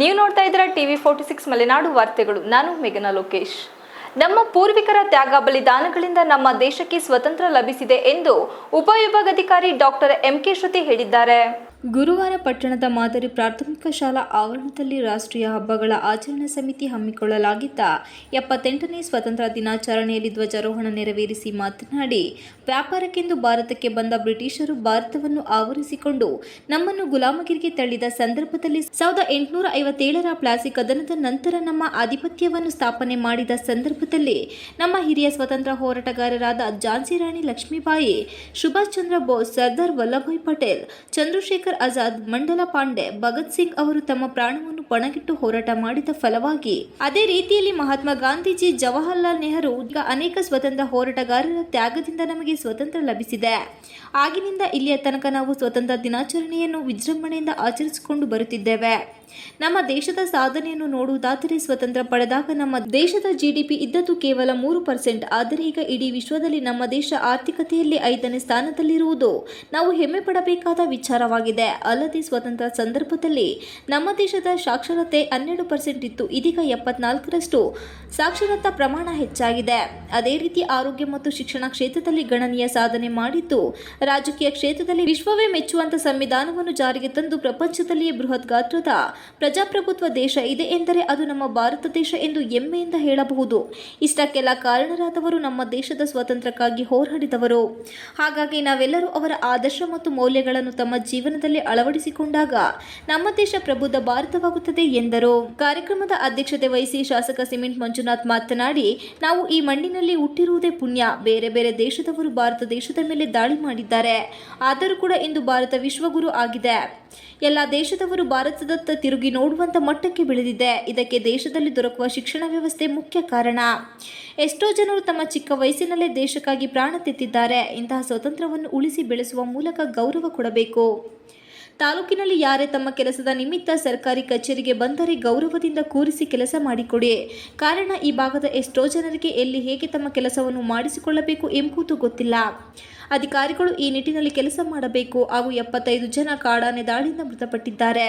ನೀವು ನೋಡ್ತಾ ಇದ್ದೀರಾ ಟಿವಿ ಫೋರ್ಟಿ ಸಿಕ್ಸ್ ಮಲೆನಾಡು ವಾರ್ತೆಗಳು. ನಾನು ಮೇಘನಾ ಲೋಕೇಶ್. ನಮ್ಮ ಪೂರ್ವಿಕರ ತ್ಯಾಗ ಬಲಿದಾನಗಳಿಂದ ನಮ್ಮ ದೇಶಕ್ಕೆ ಸ್ವತಂತ್ರ ಲಭಿಸಿದೆ ಎಂದು ಉಪವಿಭಾಗಾಧಿಕಾರಿ ಡಾಕ್ಟರ್ ಎಂ ಕೆ ಶ್ರುತಿ ಹೇಳಿದ್ದಾರೆ. ಗುರುವಾರ ಪಟ್ಟಣದ ಮಾದರಿ ಪ್ರಾಥಮಿಕ ಶಾಲಾ ಆವರಣದಲ್ಲಿ ರಾಷ್ಟ್ರೀಯ ಹಬ್ಬಗಳ ಆಚರಣಾ ಸಮಿತಿ ಹಮ್ಮಿಕೊಳ್ಳಲಾಗಿದ್ದ ಎಪ್ಪತ್ತೆಂಟನೇ ಸ್ವತಂತ್ರ ದಿನಾಚರಣೆಯಲ್ಲಿ ಧ್ವಜಾರೋಹಣ ನೆರವೇರಿಸಿ ಮಾತನಾಡಿ, ವ್ಯಾಪಾರಕ್ಕೆಂದು ಭಾರತಕ್ಕೆ ಬಂದ ಬ್ರಿಟಿಷರು ಭಾರತವನ್ನು ಆವರಿಸಿಕೊಂಡು ನಮ್ಮನ್ನು ಗುಲಾಮಗಿರಿಗೆ ತಳ್ಳಿದ ಸಂದರ್ಭದಲ್ಲಿ ಸಾವಿರದ ಎಂಟುನೂರ ಐವತ್ತೇಳರ ಪ್ಲಾಸಿ ಕದನದ ನಂತರ ನಮ್ಮ ಆಧಿಪತ್ಯವನ್ನು ಸ್ಥಾಪನೆ ಮಾಡಿದ ಸಂದರ್ಭದಲ್ಲಿ ನಮ್ಮ ಹಿರಿಯ ಸ್ವತಂತ್ರ ಹೋರಾಟಗಾರರಾದ ಝಾನ್ಸಿ ರಾಣಿ ಲಕ್ಷ್ಮೀಬಾಯಿ, ಸುಭಾಷ್ ಚಂದ್ರ ಬೋಸ್, ಸರ್ದಾರ್ ವಲ್ಲಭಾಯ್ ಪಟೇಲ್, ಚಂದ್ರಶೇಖರ್ ಆಜಾದ್, ಮಂಡಲ ಪಾಂಡೆ, ಭಗತ್ ಸಿಂಗ್ ಅವರು ತಮ್ಮ ಪ್ರಾಣವನ್ನು ಪಣಗಿಟ್ಟು ಹೋರಾಟ ಮಾಡಿದ ಫಲವಾಗಿ. ಅದೇ ರೀತಿಯಲ್ಲಿ ಮಹಾತ್ಮ ಗಾಂಧೀಜಿ, ಜವಾಹರ್ಲಾಲ್ ನೆಹರು ಅನೇಕ ಸ್ವತಂತ್ರ ಹೋರಾಟಗಾರರ ತ್ಯಾಗದಿಂದ ನಮಗೆ ಸ್ವತಂತ್ರ ಲಭಿಸಿದೆ. ಆಗಿನಿಂದ ಇಲ್ಲಿಯ ತನಕ ನಾವು ಸ್ವತಂತ್ರ ದಿನಾಚರಣೆಯನ್ನು ವಿಜೃಂಭಣೆಯಿಂದ ಆಚರಿಸಿಕೊಂಡು ಬರುತ್ತಿದ್ದೇವೆ. ನಮ್ಮ ದೇಶದ ಸಾಧನೆಯನ್ನು ನೋಡುವುದಾದರೆ ಸ್ವತಂತ್ರ ಪಡೆದಾಗ ನಮ್ಮ ದೇಶದ ಜಿಡಿಪಿ ಇದ್ದದ್ದು ಕೇವಲ ಮೂರು ಪರ್ಸೆಂಟ್. ಆದರೆ ಈಗ ಇಡೀ ವಿಶ್ವದಲ್ಲಿ ನಮ್ಮ ದೇಶ ಆರ್ಥಿಕತೆಯಲ್ಲಿ ಐದನೇ ಸ್ಥಾನದಲ್ಲಿರುವುದು ನಾವು ಹೆಮ್ಮೆ ಪಡಬೇಕಾದ ವಿಚಾರವಾಗಿದೆ. ಅಲ್ಲದೆ ಸ್ವತಂತ್ರ ಸಂದರ್ಭದಲ್ಲಿ ನಮ್ಮ ದೇಶದ ಸಾಕ್ಷರತೆ ಹನ್ನೆರಡು ಪರ್ಸೆಂಟ್ ಇತ್ತು. ಇದೀಗ ಎಪ್ಪತ್ನಾಲ್ಕರಷ್ಟು ಸಾಕ್ಷರತಾ ಪ್ರಮಾಣ ಹೆಚ್ಚಾಗಿದೆ. ಅದೇ ರೀತಿ ಆರೋಗ್ಯ ಮತ್ತು ಶಿಕ್ಷಣ ಕ್ಷೇತ್ರದಲ್ಲಿ ಗಣನೀಯ ಸಾಧನೆ ಮಾಡಿದ್ದು, ರಾಜಕೀಯ ಕ್ಷೇತ್ರದಲ್ಲಿ ವಿಶ್ವವೇ ಮೆಚ್ಚುವಂತ ಸಂವಿಧಾನವನ್ನು ಜಾರಿಗೆ ತಂದು ಪ್ರಪಂಚದಲ್ಲಿಯೇ ಬೃಹತ್ ಗಾತ್ರದ ಪ್ರಜಾಪ್ರಭುತ್ವ ದೇಶ ಇದೆ ಎಂದರೆ ಅದು ನಮ್ಮ ಭಾರತ ದೇಶ ಎಂದು ಹೆಮ್ಮೆಯಿಂದ ಹೇಳಬಹುದು. ಇಷ್ಟಕ್ಕೆಲ್ಲ ಕಾರಣರಾದವರು ನಮ್ಮ ದೇಶದ ಸ್ವಾತಂತ್ರ್ಯಕ್ಕಾಗಿ ಹೋರಾಡಿದವರು. ಹಾಗಾಗಿ ನಾವೆಲ್ಲರೂ ಅವರ ಆದರ್ಶ ಮತ್ತು ಮೌಲ್ಯಗಳನ್ನು ತಮ್ಮ ಜೀವನದಲ್ಲಿ ಅಳವಡಿಸಿಕೊಂಡಾಗ ನಮ್ಮ ದೇಶ ಪ್ರಬುದ್ಧ ಭಾರತವಾಗುತ್ತದೆ ಎಂದರು. ಕಾರ್ಯಕ್ರಮದ ಅಧ್ಯಕ್ಷತೆ ವಹಿಸಿ ಶಾಸಕ ಸಿಮೆಂಟ್ ಮಂಜುನಾಥ್ ಮಾತನಾಡಿ, ನಾವು ಈ ಮಣ್ಣಿನಲ್ಲಿ ಹುಟ್ಟಿರುವುದೇ ಪುಣ್ಯ. ಬೇರೆ ಬೇರೆ ದೇಶದವರು ಭಾರತ ದೇಶದ ಮೇಲೆ ದಾಳಿ ಮಾಡಿದ್ದಾರೆ. ಆದರೂ ಕೂಡ ಇಂದು ಭಾರತ ವಿಶ್ವಗುರು ಆಗಿದೆ. ಎಲ್ಲ ದೇಶದವರು ಭಾರತದತ್ತ ತಿರುಗಿ ನೋಡುವಂತ ಮಟ್ಟಕ್ಕೆ ಬೆಳೆದಿದೆ. ಇದಕ್ಕೆ ದೇಶದಲ್ಲಿ ದೊರಕುವ ಶಿಕ್ಷಣ ವ್ಯವಸ್ಥೆ ಮುಖ್ಯ ಕಾರಣ. ಎಷ್ಟೋ ಜನರು ತಮ್ಮ ಚಿಕ್ಕ ವಯಸ್ಸಿನಲ್ಲೇ ದೇಶಕ್ಕಾಗಿ ಪ್ರಾಣ ತೆತ್ತಿದ್ದಾರೆ. ಇಂತಹ ಸ್ವತಂತ್ರವನ್ನು ಉಳಿಸಿ ಬೆಳೆಸುವ ಮೂಲಕ ಗೌರವ ಕೊಡಬೇಕು. ತಾಲೂಕಿನಲ್ಲಿ ಯಾರೇ ತಮ್ಮ ಕೆಲಸದ ನಿಮಿತ್ತ ಸರ್ಕಾರಿ ಕಚೇರಿಗೆ ಬಂದರೆ ಗೌರವದಿಂದ ಕೂರಿಸಿ ಕೆಲಸ ಮಾಡಿಕೊಡಿ. ಕಾರಣ ಈ ಭಾಗದ ಎಷ್ಟೋ ಜನರಿಗೆ ಎಲ್ಲಿ ಹೇಗೆ ತಮ್ಮ ಕೆಲಸವನ್ನು ಮಾಡಿಸಿಕೊಳ್ಳಬೇಕು ಎಂಬುದು ಗೊತ್ತಿಲ್ಲ. ಅಧಿಕಾರಿಗಳು ಈ ನಿಟ್ಟಿನಲ್ಲಿ ಕೆಲಸ ಮಾಡಬೇಕು ಹಾಗೂ ಎಪ್ಪತ್ತೈದು ಜನ ಕಾಡಾನೆ ದಾಳಿಯಿಂದ ಮೃತಪಟ್ಟಿದ್ದಾರೆ.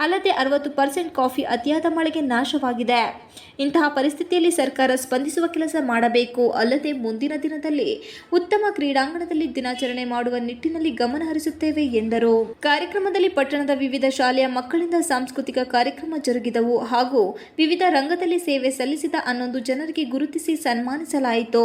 ಅಲ್ಲದೆ ಅರವತ್ತು ಪರ್ಸೆಂಟ್ ಕಾಫಿ ಅತಿಯಾದ ಮಳೆಗೆ ನಾಶವಾಗಿದೆ. ಇಂತಹ ಪರಿಸ್ಥಿತಿಯಲ್ಲಿ ಸರ್ಕಾರ ಸ್ಪಂದಿಸುವ ಕೆಲಸ ಮಾಡಬೇಕು. ಅಲ್ಲದೆ ಮುಂದಿನ ದಿನದಲ್ಲಿ ಉತ್ತಮ ಕ್ರೀಡಾಂಗಣದಲ್ಲಿ ದಿನಾಚರಣೆ ಮಾಡುವ ನಿಟ್ಟಿನಲ್ಲಿ ಗಮನ ಹರಿಸುತ್ತೇವೆ ಎಂದರು. ಕಾರ್ಯಕ್ರಮದಲ್ಲಿ ಪಟ್ಟಣದ ವಿವಿಧ ಶಾಲೆಯ ಮಕ್ಕಳಿಂದ ಸಾಂಸ್ಕೃತಿಕ ಕಾರ್ಯಕ್ರಮ ಜರುಗಿದವು ಹಾಗೂ ವಿವಿಧ ರಂಗದಲ್ಲಿ ಸೇವೆ ಸಲ್ಲಿಸಿದ ಹನ್ನೊಂದು ಜನರಿಗೆ ಗುರುತಿಸಿ ಸನ್ಮಾನಿಸಲಾಯಿತು.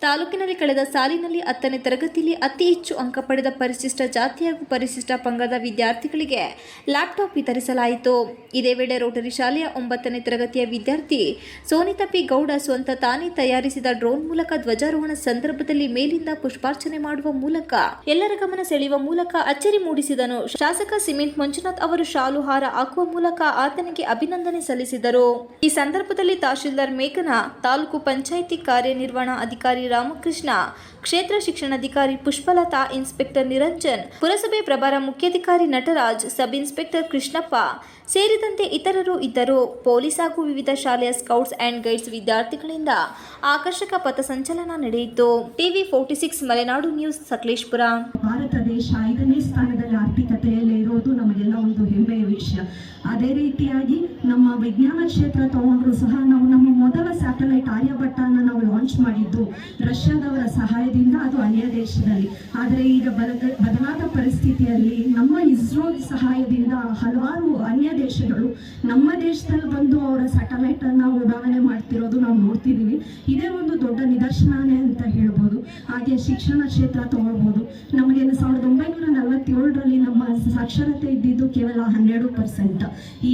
ತಾಲೂಕಿನಲ್ಲಿ ಕಳೆದ ಸಾಲಿನಲ್ಲಿ ಹತ್ತನೇ ತರಗತಿಯಲ್ಲಿ ಅತಿ ಹೆಚ್ಚು ಅಂಕ ಪಡೆದ ಪರಿಶಿಷ್ಟ ಜಾತಿ ಹಾಗೂ ಪರಿಶಿಷ್ಟ ಪಂಗದ ವಿದ್ಯಾರ್ಥಿಗಳಿಗೆ ಲ್ಯಾಪ್ಟಾಪ್ ವಿತರಿಸಲಾಯಿತು. ಇದೇ ವೇಳೆ ರೋಟರಿ ಶಾಲೆಯ ಒಂಬತ್ತನೇ ತರಗತಿಯ ವಿದ್ಯಾರ್ಥಿ ಸೋನಿತಾ ಪಿ ಗೌಡ ಸ್ವಂತ ತಾನೇ ತಯಾರಿಸಿದ ಡ್ರೋನ್ ಮೂಲಕ ಧ್ವಜಾರೋಹಣ ಸಂದರ್ಭದಲ್ಲಿ ಮೇಲಿಂದ ಪುಷ್ಪಾರ್ಚನೆ ಮಾಡುವ ಮೂಲಕ ಎಲ್ಲರ ಗಮನ ಸೆಳೆಯುವ ಮೂಲಕ ಅಚ್ಚರಿ ಮೂಡಿಸಿದನು. ಶಾಸಕ ಸಿಮೆಂಟ್ ಮಂಜುನಾಥ್ ಅವರು ಶಾಲು ಹಾರ ಹಾಕುವ ಮೂಲಕ ಆತನಿಗೆ ಅಭಿನಂದನೆ ಸಲ್ಲಿಸಿದರು. ಈ ಸಂದರ್ಭದಲ್ಲಿ ತಹಶೀಲ್ದಾರ್ ಮೇಘನಾ ತಾಲೂಕು ಪಂಚಾಯಿತಿ ಕಾರ್ಯನಿರ್ವಹಣಾ ಅಧಿಕಾರಿ ರಾಮಕೃಷ್ಣ ಕ್ಷೇತ್ರ ಶಿಕ್ಷಣಾಧಿಕಾರಿ ಪುಷ್ಪಲತಾ, ಇನ್ಸ್ಪೆಕ್ಟರ್ ನಿರಂಜನ್, ಪುರಸಭೆ ಪ್ರಭಾರ ಮುಖ್ಯಾಧಿಕಾರಿ ನಟರಾಜ್, ಸಬ್ ಇನ್ಸ್ಪೆಕ್ಟರ್ ಕೃಷ್ಣಪ್ಪ ಸೇರಿದಂತೆ ಇತರರು ಇದ್ದರು. ಪೊಲೀಸ್ ಹಾಗೂ ವಿವಿಧ ಶಾಲೆಯ ಸ್ಕೌಟ್ಸ್ ಅಂಡ್ ಗೈಡ್ಸ್ ವಿದ್ಯಾರ್ಥಿಗಳಿಂದ ಆಕರ್ಷಕ ಪಥಸಂಚಲನ ನಡೆಯಿತು. TV forty six, Malenadu news, Sakleshpur. Bharat ದೇಶ ಐದನೇ ಸ್ಥಾನದಲ್ಲಿ ಆರ್ಥಿಕತೆಯಲ್ಲಿ ಇರೋದು ನಮಗೆಲ್ಲ ಒಂದು ಹೆಮ್ಮೆಯ ವಿಷಯ. ಅದೇ ರೀತಿಯಾಗಿ ನಮ್ಮ ವಿಜ್ಞಾನ ಕ್ಷೇತ್ರ ತಗೊಂಡ್ರು ಸಹ ನಾವು ನಮ್ಮ ಮೊದಲ ನಾವು ಲಾಂಚ್ ಮಾಡಿದ್ದು ರಷ್ಯಾದವರ ಸಹಾಯದಿಂದ ಅದು ಅನ್ಯ ದೇಶದಲ್ಲಿ. ಆದರೆ ಈಗ ಬದಲಾದ ಪರಿಸ್ಥಿತಿಯಲ್ಲಿ ನಮ್ಮ ಇಸ್ರೋ ಸಹಾಯದಿಂದ ಹಲವಾರು ಅನ್ಯ ದೇಶಗಳು ನಮ್ಮ ದೇಶದಲ್ಲಿ ಬಂದು ಅವರ ಸ್ಯಾಟಲೈಟ್ ಅನ್ನ ಉಡಾವಣೆ ಮಾಡ್ತಿರೋದು ನಾವು ನೋಡ್ತಿದ್ದೀವಿ. ಇದೇ ಒಂದು ದೊಡ್ಡ ನಿದರ್ಶನನೇ ಅಂತ ಹೇಳ್ಬೋದು. ಹಾಗೆ ಶಿಕ್ಷಣ ಕ್ಷೇತ್ರ ತಗೊಳ್ಬೋದು. ನಮಗೆ ಸಾವಿರದ ಒಂಬೈನೂರ ನಲವತ್ತೇಳರಲ್ಲಿ ನಮ್ಮ ಸಾಕ್ಷರತೆ ಇದ್ದಿದ್ದು ಕೇವಲ ಹನ್ನೆರಡು ಪರ್ಸೆಂಟ್.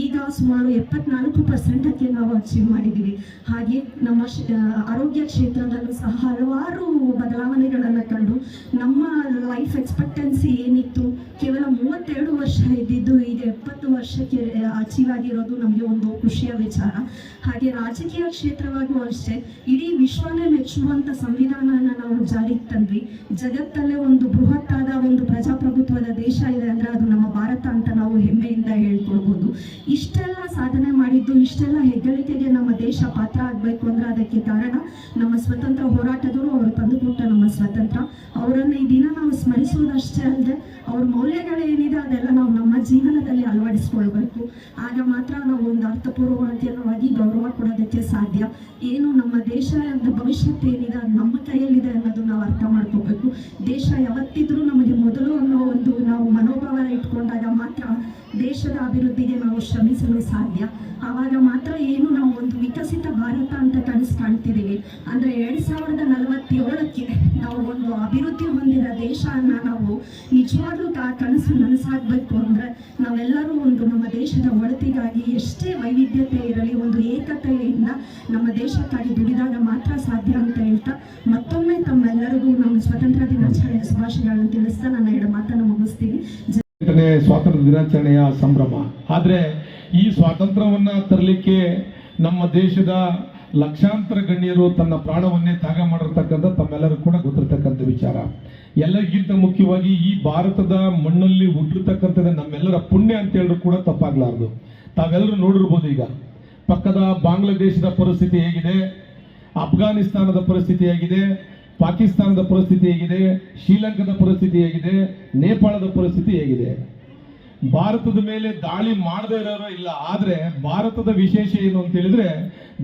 ಈಗ ಸುಮಾರು ಎಪ್ಪತ್ನಾಲ್ಕು ಪರ್ಸೆಂಟಕ್ಕೆ ನಾವು ಅಚೀವ್ ಮಾಡಿದ್ದೀವಿ. ಹಾಗೆ ನಮ್ಮ ಆರೋಗ್ಯ ಕ್ಷೇತ್ರ ಕ್ಷೇತ್ರದಲ್ಲೂ ಸಹ ಹಲವಾರು ಬದಲಾವಣೆಗಳನ್ನು ಕಂಡು ನಮ್ಮ ಲೈಫ್ ಎಕ್ಸ್ಪೆಕ್ಟೆನ್ಸಿ ಏನಿತ್ತು, ಕೇವಲ ಮೂವತ್ತೆರಡು ವರ್ಷ ಇದ್ದಿದ್ದು ಈಗ ಎಪ್ಪತ್ತು ವರ್ಷಕ್ಕೆ ಅಚೀವ್ ಆಗಿರೋದು ನಮಗೆ ಒಂದು ಖುಷಿಯ ವಿಚಾರ. ಹಾಗೆ ರಾಜಕೀಯ ಕ್ಷೇತ್ರವಾಗೂ ಅಷ್ಟೇ, ಇಡೀ ವಿಶ್ವನೇ ಮೆಚ್ಚುವಂತ ಸಂವಿಧಾನನ ನಾವು ಜಾರಿಗೆ ತಂದ್ವಿ. ಜಗತ್ತಲ್ಲೇ ಒಂದು ಬೃಹತ್ತಾದ ಒಂದು ಪ್ರಜಾಪ್ರಭುತ್ವದ ದೇಶ ಇದೆ ಅಂದ್ರೆ ಅದು ನಮ್ಮ ಭಾರತ ಅಂತ ನಾವು ಹೆಮ್ಮೆಯಿಂದ ಹೇಳ್ಕೊಳ್ಬೋದು. ಇಷ್ಟೆಲ್ಲ ಸಾಧನೆ ಮಾಡಿದ್ದು ಇಷ್ಟೆಲ್ಲ ಹೆಗ್ಗಳಿಕೆಗೆ ನಮ್ಮ ದೇಶ ಪಾತ್ರ ಆಗ್ಬೇಕು ಅಂದ್ರೆ ಅದಕ್ಕೆ ಕಾರಣ ನಮ್ಮ ಸ್ವತಂತ್ರ ಹೋರಾಟದವರು ಅವರು ತಂದುಕೊಟ್ಟ ನಮ್ಮ ಸ್ವತಂತ್ರ ಅವರನ್ನ ಈ ದಿನ ನಾವು ಸ್ಮರಿಸುವುದಷ್ಟೇ ಅಲ್ಲದೆ ಅವ್ರ ಮೌಲ್ಯಗಳೇನಿದೆ ಅದೆಲ್ಲ ನಾವು ನಮ್ಮ ಜೀವನದಲ್ಲಿ ಅಳವಡಿಸ್ಕೊಳ್ಬೇಕು. ಆಗ ಮಾತ್ರ ನಾವು ಒಂದು ಅರ್ಥಪೂರ್ವಕವಾಗಿ ಗೌರವ ಕೊಡೋದಕ್ಕೆ ಸಾಧ್ಯ. ಏನು ನಮ್ಮ ದೇಶದ ಭವಿಷ್ಯತ್ ಏನಿದೆ ಅದು ನಮ್ಮ ಕೈಯಲ್ಲಿದೆ ಅನ್ನೋದು ನಾವು ಅರ್ಥ ಮಾಡ್ಕೋಬೇಕು. ದೇಶ ಯಾವತ್ತಿದ್ರೂ ನಮಗೆ ಮೊದಲು ಅನ್ನೋ ಒಂದು ನಾವು ಮನೋಭಾವ ಇಟ್ಕೊಂಡಾಗ ಮಾತ್ರ ದೇಶದ ಅಭಿವೃದ್ಧಿಗೆ ನಾವು ಶ್ರಮಿಸಲು ಸಾಧ್ಯ. ಆವಾಗ ಮಾತ್ರ ಏನು ನಾವು ಒಂದು ವಿಕಸಿತ ಭಾರತ ಅಂತ ಕನಸು ಕಾಣ್ತಿದ್ದೀವಿ. ಅಂದರೆ ಎರಡು ಸಾವಿರದ ನಲವತ್ತೇಳಕ್ಕೆ ನಾವು ಒಂದು ಅಭಿವೃದ್ಧಿ ಹೊಂದಿದ ದೇಶನ ನಾವು ನಿಜವಾಗ್ಲೂ ಆ ಕನಸು ನನಸಾಗಬೇಕು ಅಂದರೆ ನಾವೆಲ್ಲರೂ ಒಂದು ನಮ್ಮ ದೇಶದ ಒಳತಿಗಾಗಿ ಎಷ್ಟೇ ವೈವಿಧ್ಯತೆ ಇರಲಿ, ಒಂದು ಏಕತೆಯಿಂದ ನಮ್ಮ ದೇಶಕ್ಕಾಗಿ ದುಡಿದಾಗ ಮಾತ್ರ ಸಾಧ್ಯ ದಿನಾಚರಣೆಯ ಸಂಭ್ರಮ. ಆದರೆ ಈ ಸ್ವಾತಂತ್ರ್ಯವನ್ನು ತರಲಿಕ್ಕೆ ನಮ್ಮ ದೇಶದ ಲಕ್ಷಾಂತರ ಗಣ್ಯರು ತನ್ನ ಪ್ರಾಣವನ್ನೇ ತ್ಯಾಗ ಮಾಡಿರ್ತಕ್ಕಂಥ ತಮ್ಮೆಲ್ಲರೂ ಕೂಡ ಗೊತ್ತಿರ್ತಕ್ಕಂಥ ವಿಚಾರ. ಎಲ್ಲರಿಗಿಂತ ಮುಖ್ಯವಾಗಿ ಈ ಭಾರತದ ಮಣ್ಣಲ್ಲಿ ಹುಟ್ಟಿರ್ತಕ್ಕಂಥದ್ದು ನಮ್ಮೆಲ್ಲರ ಪುಣ್ಯ ಅಂತ ಹೇಳಿದ್ರು ಕೂಡ ತಪ್ಪಾಗ್ಲಾರ್ದು. ತಾವೆಲ್ಲರೂ ನೋಡಿರ್ಬೋದು ಈಗ. ಪಕ್ಕದ ಬಾಂಗ್ಲಾದೇಶದ ಪರಿಸ್ಥಿತಿ ಹೇಗಿದೆ, ಅಫ್ಘಾನಿಸ್ತಾನದ ಪರಿಸ್ಥಿತಿ ಹೇಗಿದೆ, ಪಾಕಿಸ್ತಾನದ ಪರಿಸ್ಥಿತಿ ಹೇಗಿದೆ, ಶ್ರೀಲಂಕಾದ ಪರಿಸ್ಥಿತಿ ಹೇಗಿದೆ, ನೇಪಾಳದ ಪರಿಸ್ಥಿತಿ ಹೇಗಿದೆ. ಭಾರತದ ಮೇಲೆ ದಾಳಿ ಮಾಡದೇ ಇರೋರು ಇಲ್ಲ, ಆದ್ರೆ ಭಾರತದ ವಿಶೇಷ ಏನು ಅಂತ ಹೇಳಿದ್ರೆ,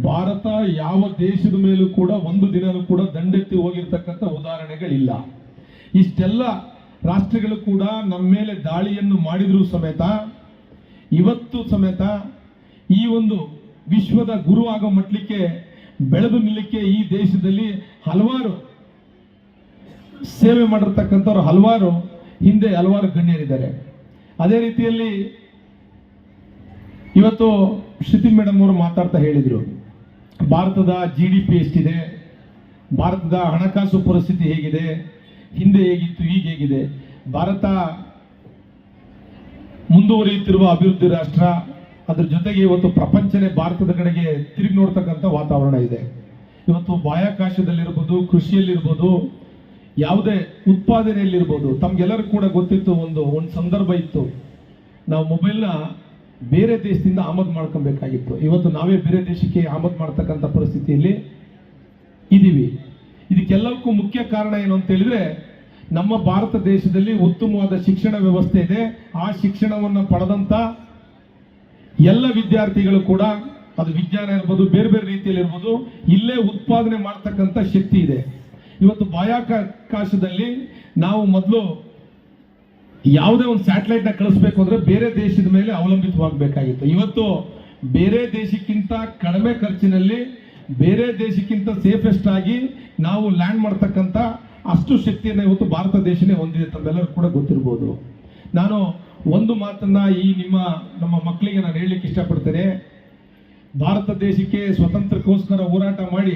ಭಾರತ ಯಾವ ದೇಶದ ಮೇಲೂ ಕೂಡ ಒಂದು ದಿನನೂ ಕೂಡ ದಂಡೆತ್ತಿ ಹೋಗಿರ್ತಕ್ಕಂಥ ಉದಾಹರಣೆಗಳಿಲ್ಲ. ಇಷ್ಟೆಲ್ಲ ರಾಷ್ಟ್ರಗಳು ಕೂಡ ನಮ್ಮ ಮೇಲೆ ದಾಳಿಯನ್ನು ಮಾಡಿದ್ರು ಸಮೇತ, ಇವತ್ತು ಸಮೇತ ಈ ಒಂದು ವಿಶ್ವದ ಗುರು ಆಗೋ ಮಟ್ಲಿಕ್ಕೆ ಬೆಳೆದು ನಿಲ್ಲಕ್ಕೆ ಈ ದೇಶದಲ್ಲಿ ಹಲವಾರು ಸೇವೆ ಮಾಡಿರ್ತಕ್ಕಂಥವ್ರು, ಹಲವಾರು ಹಿಂದೆ ಹಲವಾರು ಗಣ್ಯರಿದ್ದಾರೆ. ಅದೇ ರೀತಿಯಲ್ಲಿ ಇವತ್ತು ಶ್ರುತಿ ಮೇಡಮ್ ಅವರು ಮಾತಾಡ್ತಾ ಹೇಳಿದರು, ಭಾರತದ ಜಿ ಡಿ ಪಿ ಎಷ್ಟಿದೆ, ಭಾರತದ ಹಣಕಾಸು ಪರಿಸ್ಥಿತಿ ಹೇಗಿದೆ, ಹಿಂದೆ ಹೇಗಿತ್ತು, ಈಗ ಹೇಗಿದೆ. ಭಾರತ ಮುಂದುವರಿಯುತ್ತಿರುವ ಅಭಿವೃದ್ಧಿ ರಾಷ್ಟ್ರ, ಅದ್ರ ಜೊತೆಗೆ ಇವತ್ತು ಪ್ರಪಂಚನೇ ಭಾರತದ ಕಡೆಗೆ ತಿರುಗಿ ನೋಡ್ತಕ್ಕಂಥ ವಾತಾವರಣ ಇದೆ. ಇವತ್ತು ಬಾಹ್ಯಾಕಾಶದಲ್ಲಿರ್ಬೋದು, ಕೃಷಿಯಲ್ಲಿರ್ಬೋದು ಯಾವುದೇ ಉತ್ಪಾದನೆಯಲ್ಲಿರ್ಬೋದು. ತಮ್ಗೆಲ್ಲರೂ ಕೂಡ ಗೊತ್ತಿತ್ತು, ಒಂದು ಒಂದು ಸಂದರ್ಭ ಇತ್ತು. ನಾವು ಮೊಬೈಲ್ನ ಬೇರೆ ದೇಶದಿಂದ ಆಮದು ಮಾಡ್ಕೊಬೇಕಾಗಿತ್ತು. ಇವತ್ತು ನಾವೇ ಬೇರೆ ದೇಶಕ್ಕೆ ಆಮದು ಮಾಡ್ತಕ್ಕಂಥ ಪರಿಸ್ಥಿತಿಯಲ್ಲಿ ಇದ್ದೀವಿ ಇದಕ್ಕೆಲ್ಲಕ್ಕೂ ಮುಖ್ಯ ಕಾರಣ ಏನು ಅಂತ ಹೇಳಿದ್ರೆ, ನಮ್ಮ ಭಾರತ ದೇಶದಲ್ಲಿ ಉತ್ತಮವಾದ ಶಿಕ್ಷಣ ವ್ಯವಸ್ಥೆ ಇದೆ. ಆ ಶಿಕ್ಷಣವನ್ನು ಪಡೆದಂತ ಎಲ್ಲ ವಿದ್ಯಾರ್ಥಿಗಳು ಕೂಡ, ಅದು ವಿಜ್ಞಾನ ಇರ್ಬೋದು, ಬೇರೆ ಬೇರೆ ರೀತಿಯಲ್ಲಿ ಇರ್ಬೋದು ಇಲ್ಲೇ ಉತ್ಪಾದನೆ ಮಾಡ್ತಕ್ಕಂಥ ಶಕ್ತಿ ಇದೆ. ಇವತ್ತು ಬಾಹ್ಯಾಕಾಶದಲ್ಲಿ ನಾವು ಮೊದಲು ಯಾವುದೇ ಒಂದು ಸ್ಯಾಟಲೈಟ್ನ ಕಳಿಸ್ಬೇಕು ಅಂದ್ರೆ ಬೇರೆ ದೇಶದ ಮೇಲೆ ಅವಲಂಬಿತವಾಗಬೇಕಾಗಿತ್ತು. ಇವತ್ತು ಬೇರೆ ದೇಶಕ್ಕಿಂತ ಕಡಿಮೆ ಖರ್ಚಿನಲ್ಲಿ ಬೇರೆ ದೇಶಕ್ಕಿಂತ ಸೇಫೆಸ್ಟ್ ಆಗಿ ನಾವು ಲ್ಯಾಂಡ್ ಮಾಡ್ತಕ್ಕಂಥ ಅಷ್ಟು ಶಕ್ತಿಯನ್ನು ಇವತ್ತು ಭಾರತ ದೇಶನೇ ಹೊಂದಿದೆ ತಮ್ಮೆಲ್ಲರೂ ಕೂಡ ಗೊತ್ತಿರ್ಬೋದು. ನಾನು ಒಂದು ಮಾತನ್ನ ಈ ನಿಮ್ಮ, ನಮ್ಮ ಮಕ್ಕಳಿಗೆ ನಾನು ಹೇಳಲಿಕ್ಕೆ ಇಷ್ಟಪಡ್ತೇನೆ. ಭಾರತ ದೇಶಕ್ಕೆ ಸ್ವತಂತ್ರಕ್ಕೋಸ್ಕರ ಹೋರಾಟ ಮಾಡಿ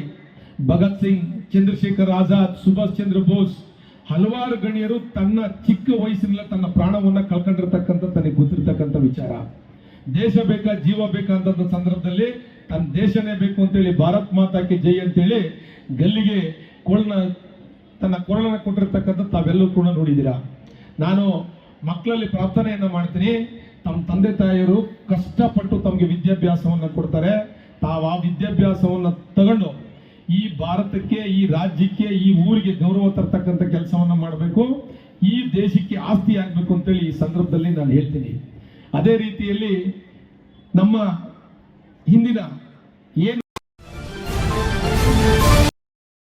ಭಗತ್ ಸಿಂಗ್, ಚಂದ್ರಶೇಖರ್ ಆಜಾದ್, ಸುಭಾಷ್ ಚಂದ್ರ ಬೋಸ್ ಹಲವಾರು ಗಣ್ಯರು ತನ್ನ ಚಿಕ್ಕ ವಯಸ್ಸಿನಲ್ಲಿ ತನ್ನ ಪ್ರಾಣವನ್ನ ಕಳ್ಕೊಂಡಿರ್ತಕ್ಕಂಥ ತನಗೆ ಗೊತ್ತಿರ್ತಕ್ಕಂಥ ವಿಚಾರ. ದೇಶ ಬೇಕಾ, ಜೀವ ಬೇಕಾ ಅಂತ ಸಂದರ್ಭದಲ್ಲಿ ತನ್ನ ದೇಶನೇ ಬೇಕು ಅಂತೇಳಿ ಭಾರತ್ ಮಾತಾಕೆ ಜೈ ಅಂತೇಳಿ ಗಲ್ಲಿಗೆ ಕೊಳನ ತನ್ನ ಕೊರಳನ್ನ ಕೊಟ್ಟಿರ್ತಕ್ಕಂಥ ತಾವೆಲ್ಲರೂ ಕೂಡ ನೋಡಿದ್ದೀರಾ. ನಾನು ಮಕ್ಕಳಲ್ಲಿ ಪ್ರಾರ್ಥನೆಯನ್ನ ಮಾಡ್ತೀನಿ. ತಮ್ಮ ತಂದೆ ತಾಯಿಯರು ಕಷ್ಟಪಟ್ಟು ತಮಗೆ ವಿದ್ಯಾಭ್ಯಾಸವನ್ನ ಕೊಡ್ತಾರೆ. ತಾವು ಆ ವಿದ್ಯಾಭ್ಯಾಸವನ್ನ ತಗೊಂಡು ಈ ಭಾರತಕ್ಕೆ, ಈ ರಾಜ್ಯಕ್ಕೆ, ಈ ಊರಿಗೆ ಗೌರವ ತರ್ತಕ್ಕಂಥ ಕೆಲಸವನ್ನು ಮಾಡಬೇಕು. ಈ ದೇಶಕ್ಕೆ ಆಸ್ತಿ ಆಗ್ಬೇಕು ಅಂತೇಳಿ ಈ ಸಂದರ್ಭದಲ್ಲಿ ನಾನು ಹೇಳ್ತೀನಿ. ಅದೇ ರೀತಿಯಲ್ಲಿ ನಮ್ಮ ಹಿಂದಿನ ಏನು